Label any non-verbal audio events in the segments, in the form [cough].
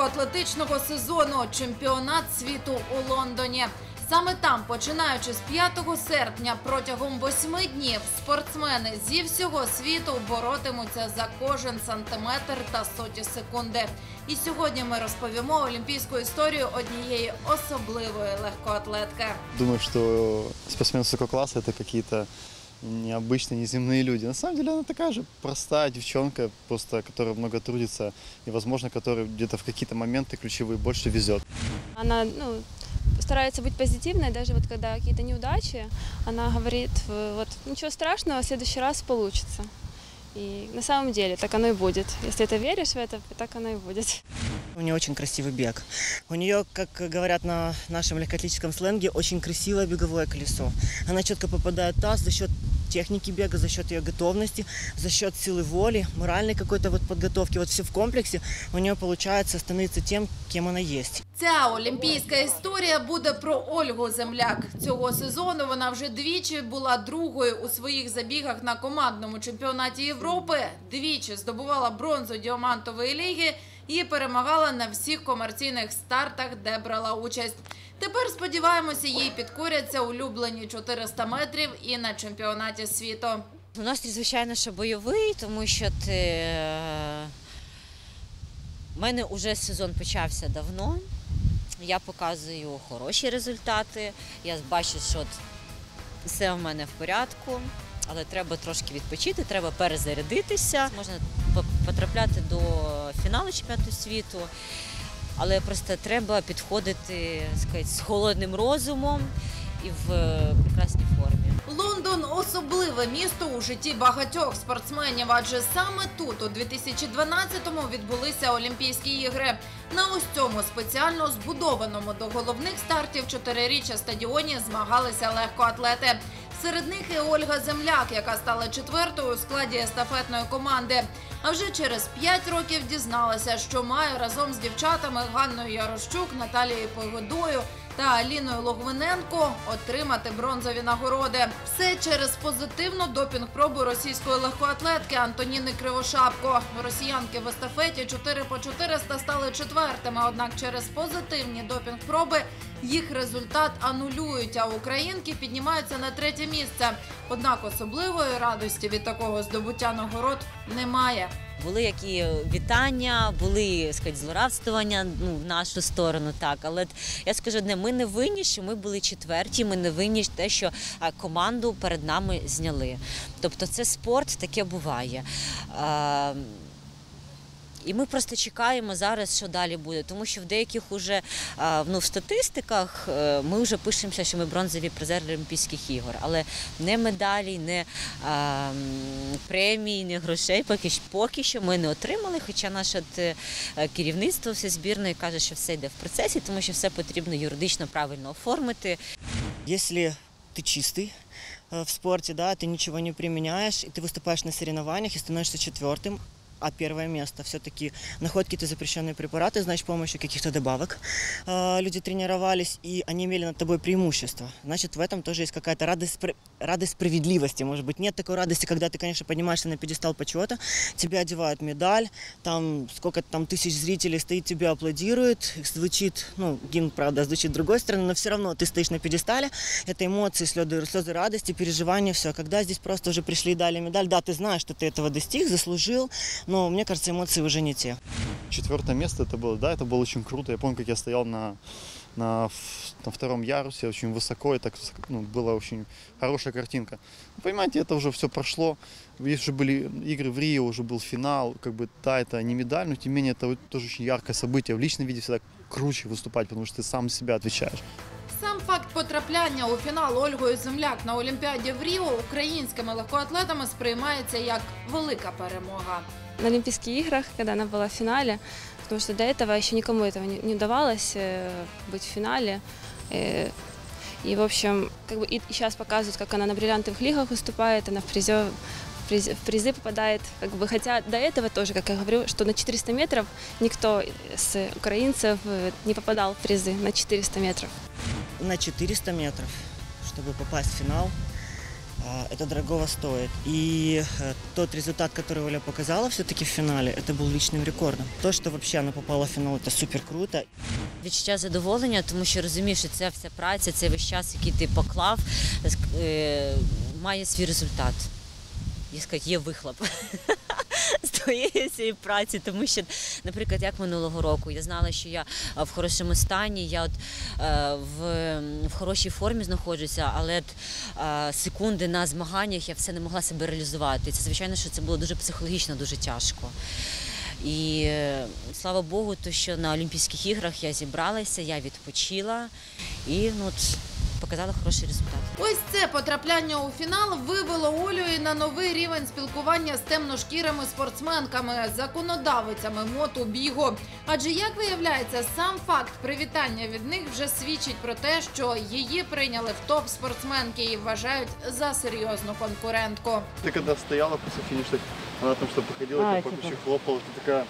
легкоатлетичного сезону чемпіонат світу у Лондоні. Саме там, починаючи з 5 серпня, протягом восьми днів спортсмени зі всього світу боротимуться за кожен сантиметр та соті секунди. І сьогодні ми розповімо олімпійську історію однієї особливої легкоатлетки. Думаю, что спортсмены высокого класса это какие-то необычные, неземные люди. На самом деле она такая же простая девчонка, просто которая много трудится и, возможно, которой где-то в какие-то моменты ключевые больше везет. Она ну, старается быть позитивной, даже вот когда какие-то неудачи, она говорит, э, вот ничего страшного, в следующий раз получится. И на самом деле так оно и будет. Если ты веришь в это, так оно и будет. У нее очень красивый бег. У нее, как говорят на нашем легкоатлетическом сленге, очень красивое беговое колесо. Она четко попадает в таз за счет техники бега, за счет ее готовности, за счет силы воли, моральной какой-то вот подготовки. Вот все в комплексе у нее получается становиться тем, кем она есть. Ця олімпійська історія буде про Ольгу Земляк. Цього сезону вона вже двічі була другою у своїх забігах на командному чемпіонаті Європи. Двічі здобувала бронзу діамантової ліги і перемагала на всіх комерційних стартах, де брала участь. Тепер сподіваємося, їй підкоряться улюблені 400 метрів і на чемпіонаті світу. У нас звичайно, що бойовий, тому що ти... е, в мене вже сезон почався давно. Я показую хороші результати. Я бачу, що все в мене в порядку, але треба трошки відпочити, треба перезарядитися. Можна по- потрапляти до фіналу чемпіонату світу, але просто треба підходити сказати, з холодним розумом і в е, прекрасній формі. Лондон особливе місто у житті багатьох спортсменів, адже саме тут у 2012-му відбулися Олімпійські ігри. На ось цьому спеціально збудованому до головних стартів чотириріччя стадіоні змагалися легкоатлети. Серед них і Ольга Земляк, яка стала четвертою у складі естафетної команди. А вже через п'ять років дізналася, що має разом з дівчатами Ганною Ярощук, Наталією Погодою та Аліною Логвиненко отримати бронзові нагороди. Все через позитивну допінг-пробу російської легкоатлетки Антоніни Кривошапко. Росіянки в естафеті 4 по 400 стали четвертими. Однак через позитивні допінг-проби їх результат анулюють. А українки піднімаються на третє місце. Однак особливої радості від такого здобуття нагород немає. Були які вітання, були сказать, злорадствування ну, в нашу сторону, так. Але я скажу одне, ми не винні, що ми були четверті, ми не винні те, що команду перед нами зняли. Тобто це спорт, таке буває. А, і ми просто чекаємо зараз, що далі буде, тому що в деяких уже а, ну, в статистиках е, ми вже пишемося, що ми бронзові призери Олімпійських ігор, але не медалі, не а, м, премій, не грошей. Поки що поки що ми не отримали. Хоча наше от, е, керівництво все збірної каже, що все йде в процесі, тому що все потрібно юридично правильно оформити. Если ты чистый э, в спорте, да, ты ничего не применяешь, и ты выступаешь на соревнованиях и становишься четвертым, А первое место все-таки находят какие-то запрещенные препараты, значит, помощью каких-то добавок э, люди тренировались, и они имели над тобой преимущество. Значит, в этом тоже есть какая-то радость, радость справедливости. Может быть, нет такой радости, когда ты, конечно, поднимаешься на пьедестал почета, тебе одевают медаль, там сколько там тысяч зрителей стоит, тебе аплодирует, звучит, ну, гимн, правда, звучит с другой стороны, но все равно ты стоишь на пьедестале, это эмоции, слезы, слезы радости, переживания, все. Когда здесь просто уже пришли и дали медаль, да, ты знаешь, что ты этого достиг, заслужил, но мне кажется, эмоции уже не те. Четвертое место это было, да, это было очень круто. Я помню, как я стоял на, на, ф- на втором ярусе, очень высоко, и так ну, была очень хорошая картинка. Ну, Понимаете, это уже все прошло. Есть уже были игры в Рио, уже был финал, как бы, да, это не медаль, но тем не менее это вот тоже очень яркое событие. В личном виде всегда круче выступать, потому что ты сам за себя отвечаешь. Сам факт потрапляння у фінал Ольгою Земляк на Олімпіаді в Ріо українськими легкоатлетами сприймається як велика перемога. На Олимпийских играх, когда она была в финале, потому что до этого еще никому этого не, не удавалось э, быть в финале. Э, и, в общем, как бы и сейчас показывают, как она на бриллиантовых лигах выступает, она в, призё, в, приз- в призы попадает. Как бы, хотя до этого тоже, как я говорю, что на 400 метров никто с украинцев э, не попадал в призы на 400 метров. На 400 метров, чтобы попасть в финал, А, Это дорогого стоит. И э, тот результат, который Оля показала все-таки в финале, это был личным рекордом. То, что вообще она попала в финал, это супер круто. Відчуття задоволення, тому що розумієш, що ця вся праця, цей весь час, який ти поклав, е, має свій результат. Я сказати, є вихлоп [laughs] з твоєї цієї праці, тому що, наприклад, як минулого року, я знала, що я е, в хорошому стані, я от е, в, в хорошій формі знаходжуся, але от, е, секунди на змаганнях я все не могла себе реалізувати. Це звичайно, що це було дуже психологічно, дуже тяжко. І е, слава Богу, то що на Олімпійських іграх я зібралася, я відпочила і ну, показала хороший результат. Ось це потрапляння у фінал вивело Олю і на новий рівень спілкування з темношкірими спортсменками, законодавицями мотобігу. Адже як виявляється, сам факт привітання від них вже свідчить про те, що її прийняли в топ спортсменки і вважають за серйозну конкурентку. Ты когда стояла после финиша, она там что походила, А, а, по типа. хлопала, ты такая,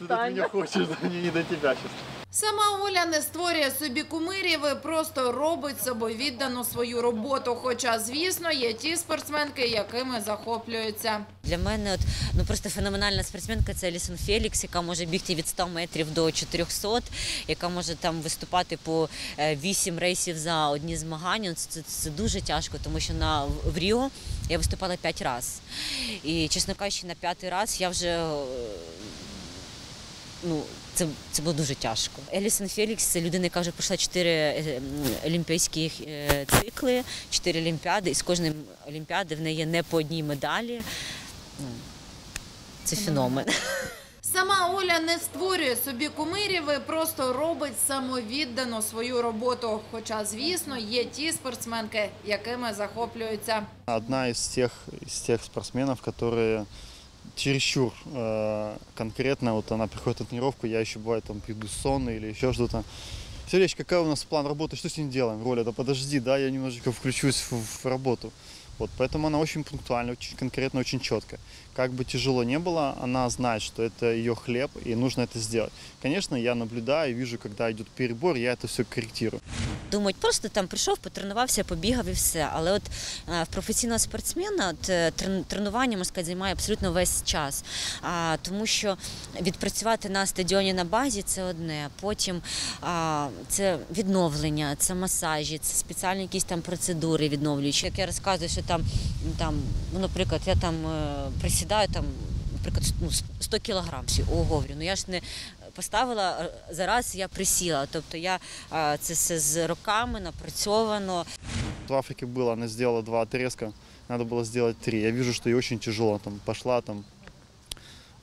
что ты от меня хочешь, да не, не до тебя сейчас. Сама Оля не створює собі кумирів, і просто робить собою віддану свою роботу. Хоча, звісно, є ті спортсменки, якими захоплюються. Для мене от, ну, просто феноменальна спортсменка це Елісон Фелікс, яка може бігти від 100 метрів до 400, яка може там виступати по 8 рейсів за одні змагання. Це, це, це дуже тяжко, тому що на, в Ріо я виступала 5 разів. І, чесно кажучи, на п'ятий раз я вже. Ну, це, це було дуже тяжко. Елісон Фелікс це людина, яка вже пройшла чотири е, олімпійські е, цикли, чотири олімпіади, і з кожної олімпіади в неї є не по одній медалі. Ну, Це феномен. Сама Оля не створює собі кумирів, і просто робить самовіддану свою роботу. Хоча, звісно, є ті спортсменки, якими захоплюються. Одна из тех, из тех спортсменов, которые чересчур э, конкретно, вот она приходит на тренировку, я еще бывает там приду сонный или еще что-то. Сергеич, какой у нас план работы, что с ним делаем? Роля, да подожди, да, я немножечко включусь в, в работу. Вот, поэтому она очень пунктуальна, очень конкретно, очень четко. Как бы тяжело не было, она знает, что это ее хлеб и нужно это сделать. Конечно, я наблюдаю, вижу, когда идет перебор, я это все корректирую. Думають, просто там прийшов, потренувався, побігав і все. Але от е, в професійного спортсмена от, е, тренування, можна сказати, займає абсолютно весь час. А, тому що відпрацювати на стадіоні на базі це одне. Потім а, це відновлення, це масажі, це спеціальні якісь там процедури відновлюючі. Як я розказую, що там, там ну, наприклад, я там е, присідаю там. Наприклад, ну, 100 кілограм. Всі, О, говорю, ну я ж не поставила е, зараз, я присіла. Тобто я е, це все з роками напрацьовано. В Африке было, она сделала два отрезка, надо было сделать три. Я вижу, что ей очень тяжело. Там пошла, там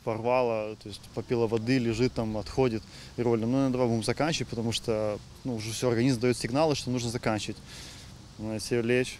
порвала, то есть попила воды, лежит там, отходит. И Роля, ну давай будем заканчивать, потому что ну, уже все, организм дает сигналы, что нужно заканчивать. Ну, я себе лечь.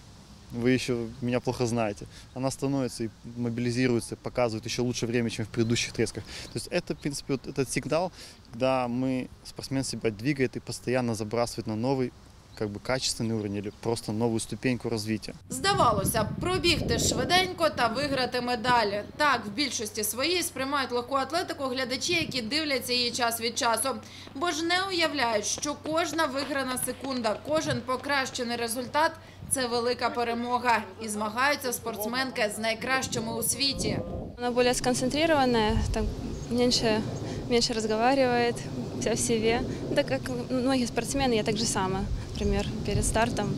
Вы еще меня плохо знаете. Она становится и мобилизируется, показывает еще лучше время, чем в предыдущих отрезках. То есть это, в принципе, вот этот сигнал, когда мы, спортсмен себя двигает и постоянно забрасывает на новый как бы качественный уровень или просто новую ступеньку развития. Здавалося б, пробігти швиденько та виграти медалі. Так, в більшості своїй сприймають легку атлетику глядачі, які дивляться її час від часу. Бо ж не уявляють, що кожна виграна секунда, кожен покращений результат це велика перемога. І змагаються спортсменки з найкращими у світі. Вона более сконцентрована, так менше менше разговаривает, вся в себе. Ну, Так як багато спортсмени, я так же сама, наприклад, перед стартом.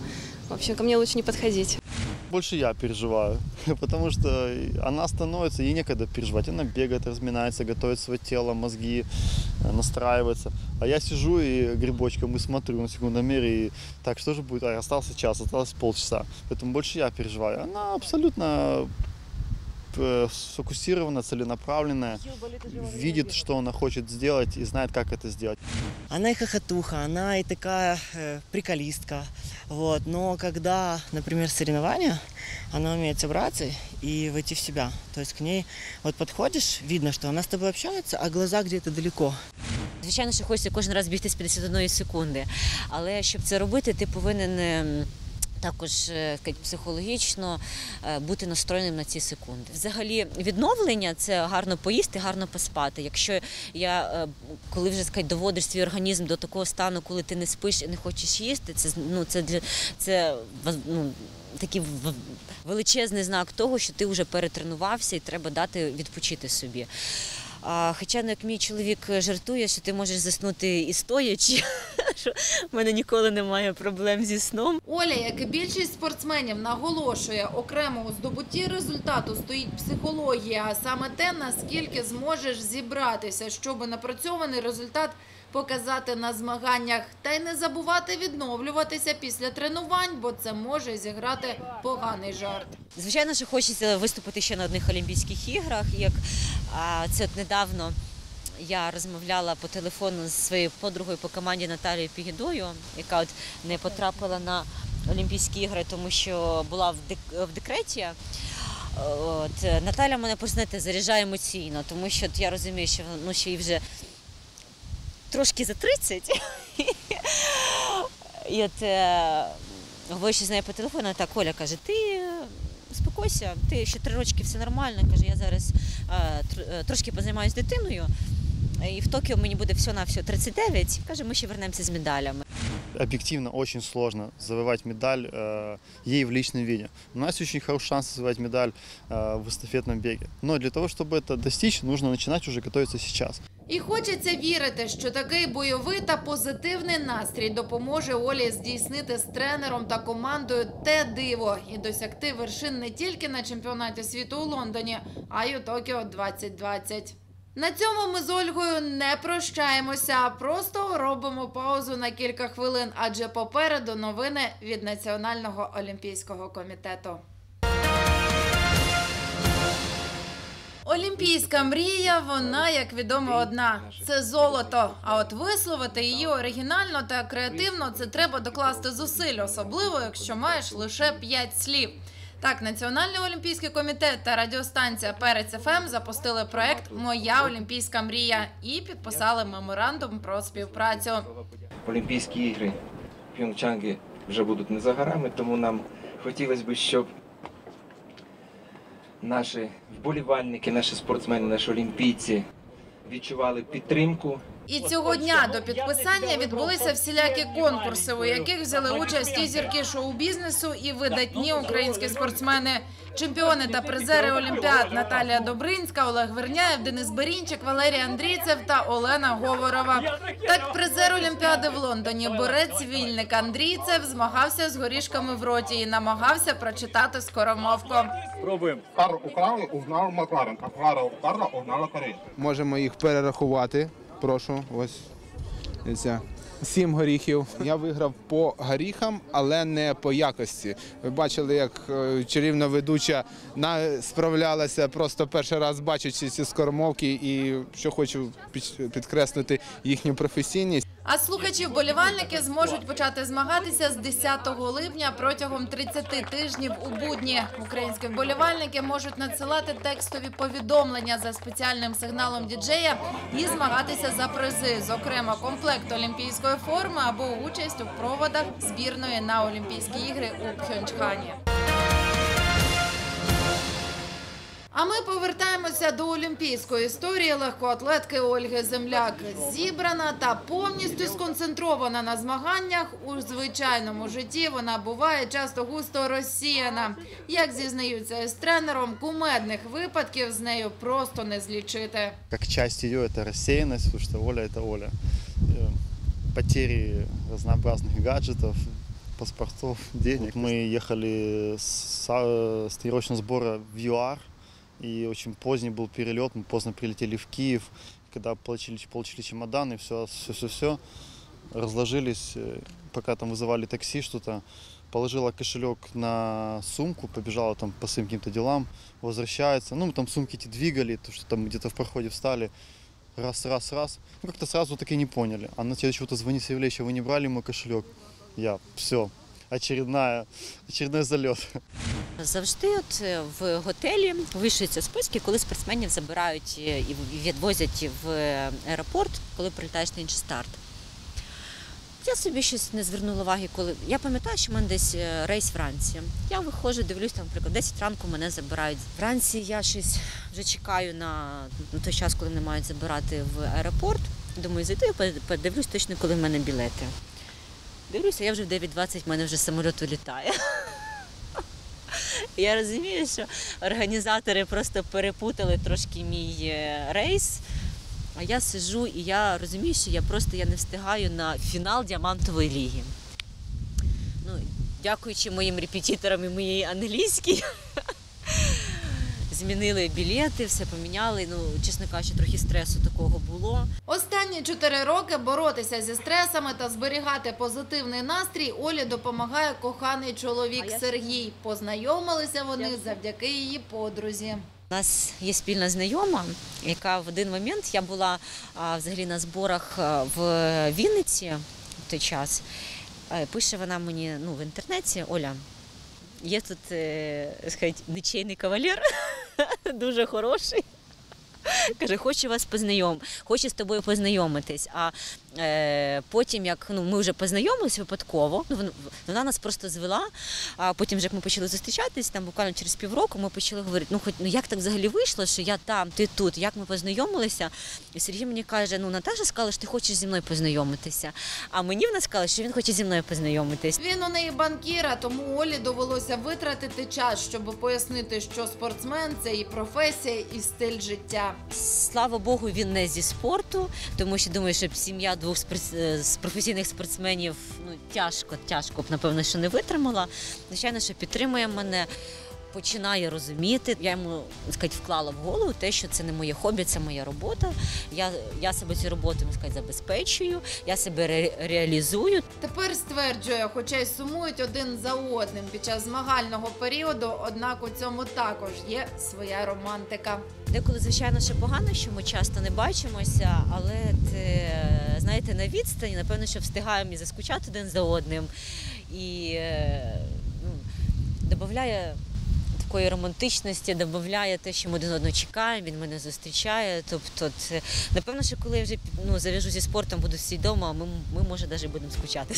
В общем, ко мне лучше не подходить. Больше я переживаю, [laughs] потому что она становится, ей некогда переживать. Она бегает, разминается, готовит свое тело, мозги, э, настраивается. А я сижу и грибочком и смотрю на секундомере, и так, что же будет? А, остался час, осталось полчаса. Поэтому больше я переживаю. Она абсолютно сфокусирована, целенаправленная, видит, что она хочет сделать и знает, как это сделать. Она и хохотуха, она и такая э, приколистка. Вот. Но когда, например, соревнования, она умеет собраться и войти в себя. То есть к ней вот подходишь, видно, что она с тобой общается, а глаза где-то далеко. Звичайно, що хочеться кожен раз бігти з 51 секунди. Але щоб це робити, ти повинен. Також е, психологічно е, бути настроєним на ці секунди. Взагалі, відновлення це гарно поїсти, гарно поспати. Якщо я е, коли вже сказати, доводиш свій організм до такого стану, коли ти не спиш і не хочеш їсти, це ну це для це ну, такі в- величезний знак того, що ти вже перетренувався і треба дати відпочити собі. Хоча, ну, як мій чоловік жартує, що ти можеш заснути і стоячи, [laughs] що в мене ніколи немає проблем зі сном. Оля, як і більшість спортсменів, наголошує, окремо у здобутті результату стоїть психологія, а саме те, наскільки зможеш зібратися, щоб напрацьований результат показати на змаганнях, та й не забувати відновлюватися після тренувань, бо це може зіграти поганий жарт. Звичайно, що хочеться виступити ще на одних Олімпійських іграх. Як а, це недавно я розмовляла по телефону з своєю подругою по команді Наталією Пігідою, яка от не потрапила на Олімпійські ігри, тому що була в, дек- в декреті. От, Наталя мене знаєте, заряджає емоційно, тому що я розумію, що ну, що їй вже трошки за 30. І от е, говорячи з нею по телефону, так Оля каже, ти е, успокойся, ти ще три рочки все нормально. Каже, я зараз е, трошки позаймаюся дитиною І в Токіо мені буде все на все 39. Каже, ми ще вернемося з медалями. Объективно очень сложно завоевать медаль э, ей в личном виде. У нас очень хороший шанс завоевать медаль э, в эстафетном беге. Но для того, чтобы это достичь, нужно начинать уже готовиться сейчас. І хочеться вірити, що такий бойовий та позитивний настрій допоможе Олі здійснити з тренером та командою те диво і досягти вершин не тільки на чемпіонаті світу у Лондоні, а й у Токіо 2020. На цьому ми з Ольгою не прощаємося, а просто робимо паузу на кілька хвилин, адже попереду новини від Національного олімпійського комітету. Олімпійська мрія, вона, як відомо, одна це золото. А от висловити її оригінально та креативно це треба докласти зусиль, особливо якщо маєш лише п'ять слів. Так, Національний олімпійський комітет та радіостанція Перець ФМ запустили проект Моя олімпійська мрія і підписали меморандум про співпрацю. Олімпійські ігри в вже будуть не за горами, тому нам хотілося б, щоб наші вболівальники, наші спортсмени, наші олімпійці відчували підтримку. І цього дня до підписання відбулися всілякі конкурси, у яких взяли участь і зірки шоу-бізнесу, і видатні українські спортсмени. Чемпіони та призери Олімпіад Наталія Добринська, Олег Верняєв, Денис Берінчик, Валерій Андрійцев та Олена Говорова. Так, призер Олімпіади в Лондоні борець вільник Андрійцев змагався з горішками в роті і намагався прочитати скоромовку. Пробуємо. Карл у узнав Макларен, а Клара Карла узнала Карин. Можемо їх перерахувати. Прошу, ось дивіться. Сім горіхів. Я виграв по горіхам, але не по якості. Ви бачили, як е, чарівна ведуча справлялася просто перший раз бачачи ці скормовки, і що хочу підкреслити їхню професійність. А слухачі вболівальники зможуть почати змагатися з 10 липня протягом 30 тижнів у будні. Українські вболівальники можуть надсилати текстові повідомлення за спеціальним сигналом діджея і змагатися за призи, зокрема комплект олімпійської форми або участь у проводах збірної на Олімпійські ігри у Пхьончхані. А ми повертаємося до олімпійської історії легкоатлетки Ольги Земляк. Зібрана та повністю сконцентрована на змаганнях у звичайному житті. Вона буває часто густо розсіяна. Як зізнаються із тренером, кумедних випадків з нею просто не злічити. Как часть ее это рассеянность, потому что Оля это Оля. Э, Потери разнообразных гаджетов, паспортов, денег. Мы ехали с, с тренировочного сбора в ЮАР, и очень поздний был перелет, мы поздно прилетели в Киев. Когда получили, получили чемоданы, все, все, все, все, разложились, э, пока там вызывали такси, что-то, положила кошелек на сумку, побежала там по своим каким-то делам, возвращается. Ну, мы там сумки эти двигали, то, что там где-то в проходе встали. Раз, раз, раз. Ну, как-то сразу так и не поняли. А на следующий утро звонит Савелевич, вы не брали мой кошелек? Я, все, очередная, очередной залет. Завжди от е, в готелі вишуються списки, коли спортсменів забирають е, і відвозять в аеропорт, коли прилітаєш на інший старт. Я собі щось не звернула уваги, коли я пам'ятаю, що в мене десь е, рейс вранці. Я виходжу, дивлюсь, там, наприклад, 10 ранку мене забирають. Вранці я щось вже чекаю на, той час, коли мене мають забирати в аеропорт. Думаю, зайду і подивлюсь точно, коли в мене білети. Дивлюся, я вже в 9.20, в мене вже самоліт вилітає. [laughs] Я розумію, що організатори просто перепутали трошки мій е, рейс. А я сижу і я розумію, що я просто я не встигаю на фінал діамантової ліги. Ну, дякуючи моїм репетиторам і моїй англійській. [laughs] Змінили білети, все поміняли. Ну, чесно кажучи, трохи стресу такого було. Останні чотири роки боротися зі стресами та зберігати позитивний настрій Олі допомагає коханий чоловік Сергій. Познайомилися вони завдяки її подрузі. У нас є спільна знайома, яка в один момент я була взагалі на зборах в Вінниці в той час. Е, Пише вона мені ну, в інтернеті: Оля, є тут е, [laughs] сказать, нічийний кавалер, [laughs] дуже хороший. Каже, хочу вас познайом, хочу з тобою познайомитись. А потім, як ну, ми вже познайомилися випадково, ну, вона нас просто звела. А потім, вже як ми почали зустрічатись, там буквально через півроку ми почали говорити, ну хоч ну як так взагалі вийшло, що я там, ти тут, як ми познайомилися. І Сергій мені каже: ну Наташа сказала, що ти хочеш зі мною познайомитися. А мені вона сказала, що він хоче зі мною познайомитись. Він у неї банкіра, тому Олі довелося витратити час, щоб пояснити, що спортсмен це і професія, і стиль життя. Слава Богу, він не зі спорту, тому що думаю, що сім'я двох е, з професійних спортсменів ну тяжко, тяжко б напевно, що не витримала. Звичайно, що підтримує мене. Починає розуміти, я йому так сказати, вклала в голову те, що це не моє хобі, це моя робота. Я, я себе цю роботу так сказати, забезпечую, я себе ре- реалізую. Тепер стверджує, хоча й сумують один за одним під час змагального періоду, однак у цьому також є своя романтика. Деколи, звичайно, ще погано, що ми часто не бачимося, але те, знаєте, на відстані, напевно, що встигаємо і заскучати один за одним. І е, ну, додає такої романтичності, додає те, що ми один одного чекаємо, він мене зустрічає. Тобто, це, напевно, що коли я вже ну, зав'яжу зі спортом, буду всі вдома, ми, ми може, навіть будемо скучати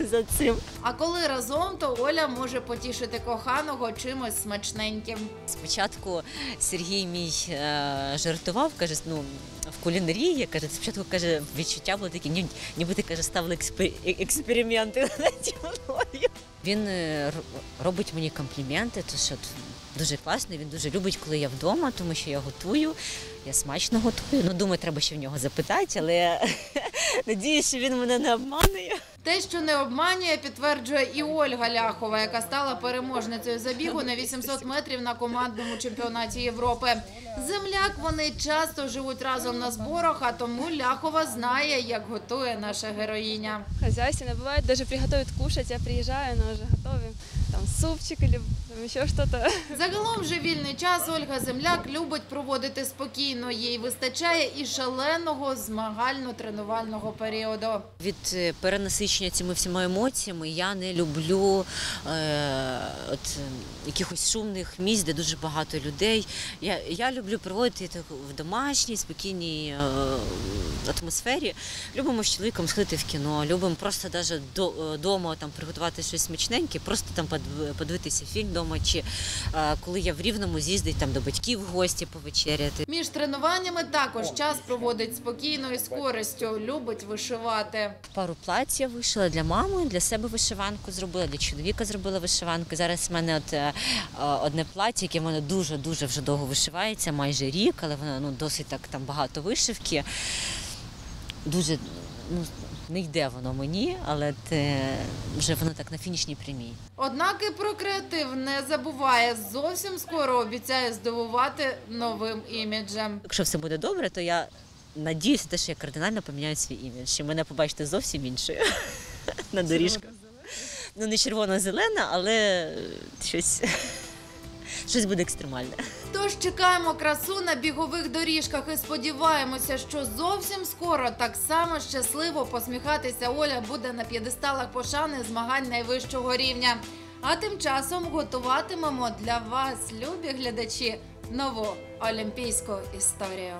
[laughs] за цим. А коли разом, то Оля може потішити коханого чимось смачненьким. Спочатку Сергій мій е, жартував, каже, ну в кулінарії, каже, спочатку каже, відчуття було такі, ні- ніби ти каже, ставили експер- експерименти наді мною. Він е, робить мені компліменти, то що дуже класно, він дуже любить, коли я вдома, тому що я готую, я смачно готую. Ну, думаю, треба ще в нього запитати, але [laughs] надіюсь, що він мене не обманує. Те, що не обманює, підтверджує і Ольга Ляхова, яка стала переможницею забігу на 800 метрів на командному чемпіонаті Європи. Земляк вони часто живуть разом на зборах, а тому Ляхова знає, як готує наша героїня. Хазяйство не буває, навіть приготують кушать, я приїжджаю, но вже готовим. Там супчик там еще что-то. [laughs] Загалом же вільний час Ольга Земляк любить проводити спокійно. Їй вистачає і шаленого змагально-тренувального періоду. Від е, перенасичення цими всіма емоціями я не люблю е, от, е, якихось шумних місць, де дуже багато людей. Я, я люблю проводити так в домашній, спокійній е, атмосфері. Любимо з чоловіком сходити в кіно, любимо просто навіть вдома там, приготувати щось смачненьке, просто там подивитися фільм вдома, чи е, коли я в Рівному з'їздить там до батьків в гості повечеряти. Між тренуваннями також час проводить спокійно і з користю. Любить вишивати. Пару плаць я вишила для мами, для себе вишиванку зробила, для чоловіка зробила вишиванку. Зараз в мене от, е, е, одне плаття, яке в мене дуже-дуже вже довго вишивається, майже рік, але воно ну, досить так там багато вишивки. Дуже ну, не йде воно мені, але те, вже воно так на фінішній прямій. Однак і про креатив не забуває. Зовсім скоро обіцяє здивувати новим іміджем. Якщо все буде добре, то я надіюся, те, що я кардинально поміняю свій імідж, що мене побачите зовсім іншою [laughs] на доріжках. Ну, не червоно-зелена, але щось, щось буде екстремальне. Тож чекаємо красу на бігових доріжках і сподіваємося, що зовсім скоро так само щасливо посміхатися Оля буде на п'єдесталах пошани змагань найвищого рівня. А тим часом готуватимемо для вас, любі глядачі, нову олімпійську історію.